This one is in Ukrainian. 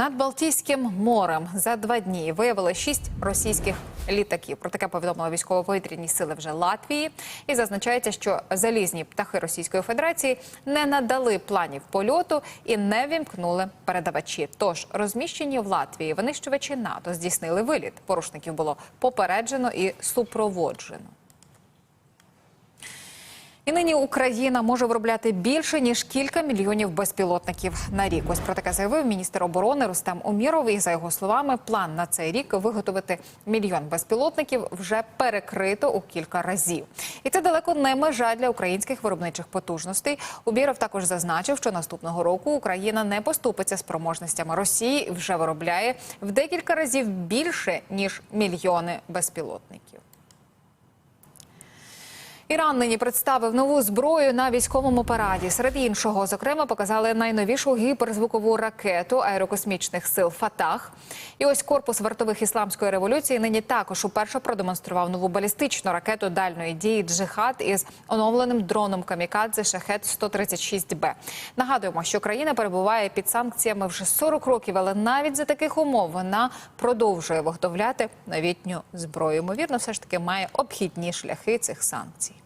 над Балтійським морем за два дні виявили шість російських літаків. Про таке повідомили військово-повітряні сили вже Латвії. І зазначається, що залізні птахи Російської Федерації не надали планів польоту і не вімкнули передавачі. Тож розміщені в Латвії винищувачі НАТО здійснили виліт. Порушників було попереджено і супроводжено. І нині Україна може виробляти більше ніж кілька мільйонів безпілотників на рік. Ось про таке заявив міністр оборони Рустем Уміров. І за його словами, план на цей рік виготовити мільйон безпілотників вже перекрито у кілька разів. І це далеко не межа для українських виробничих потужностей. Уміров також зазначив, що наступного року Україна не поступиться спроможностями Росії і вже виробляє в декілька разів більше ніж мільйони безпілотників. Іран нині представив нову зброю на військовому параді. Серед іншого, зокрема, показали найновішу гіперзвукову ракету аерокосмічних сил Фатах. І ось корпус вартових ісламської революції нині також уперше продемонстрував нову балістичну ракету дальної дії джихад із оновленим дроном камікадзе шахет 136 б Нагадуємо, що країна перебуває під санкціями вже 40 років, але навіть за таких умов вона продовжує виготовляти новітню зброю. Ймовірно, все ж таки має обхідні шляхи цих санкцій.